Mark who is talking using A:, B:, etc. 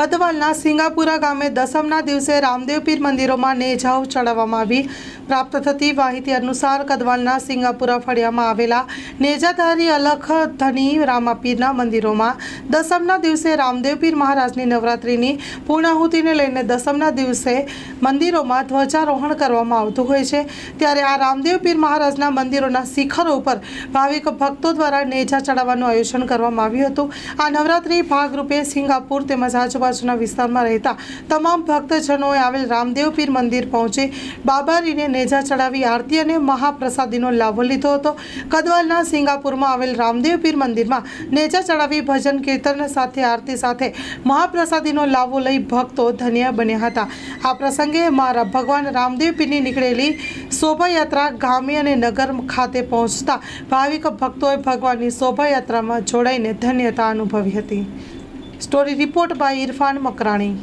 A: કદવાલના સિંગાપુરા ગામે દસમના દિવસે રામદેવ પીર મંદિરોમાં નેજાઓ ચડાવવામાં આવી. પ્રાપ્ત થતી માહિતી અનુસાર કદવાલના સિંગાપુરા ફળિયામાં આવેલા નેજાધારી અલખ ધની રામાપીરના મંદિરોમાં દસમના દિવસે રામદેવ પીર મહારાજની નવરાત્રિની પૂર્ણાહુતિને લઈને દસમના દિવસે મંદિરોમાં ધ્વજારોહણ કરવામાં આવતું હોય છે. ત્યારે આ રામદેવ પીર મહારાજના મંદિરોના શિખરો ઉપર ભાવિક ભક્તો દ્વારા નેજા ચડાવવાનું આયોજન કરવામાં આવ્યું હતું. આ નવરાત્રિ ભાગરૂપે સિંગાપુર તેમજ આજુબાજુના વિસ્તારમાં રહેતા તમામ ભક્તજનોએ આવેલ રામદેવ પીર મંદિર પહોંચી બાબારીને નેજા ચડાવી આરતી અને મહાપ્રસાદીનો લાભો લીધો હતો. કદવાલના સિંગાપુરમાં આવેલ રામદેવ પીર મંદિરમાં નેજા ચડાવી ભજન કીર્તન સાથે આરતી સાથે મહાપ્રસાદીનો લાભો લઈ ભક્તો ધન્ય બન્યા હતા. આ પ્રસંગે મારા ભગવાન રામદેવ પીરની નીકળેલી શોભાયાત્રા ગામે અને નગર ખાતે પહોંચતા ભાવિક ભક્તોએ ભગવાનની શોભાયાત્રામાં જોડાઈને ધન્યતા અનુભવી હતી. Story report by Irfan Makrani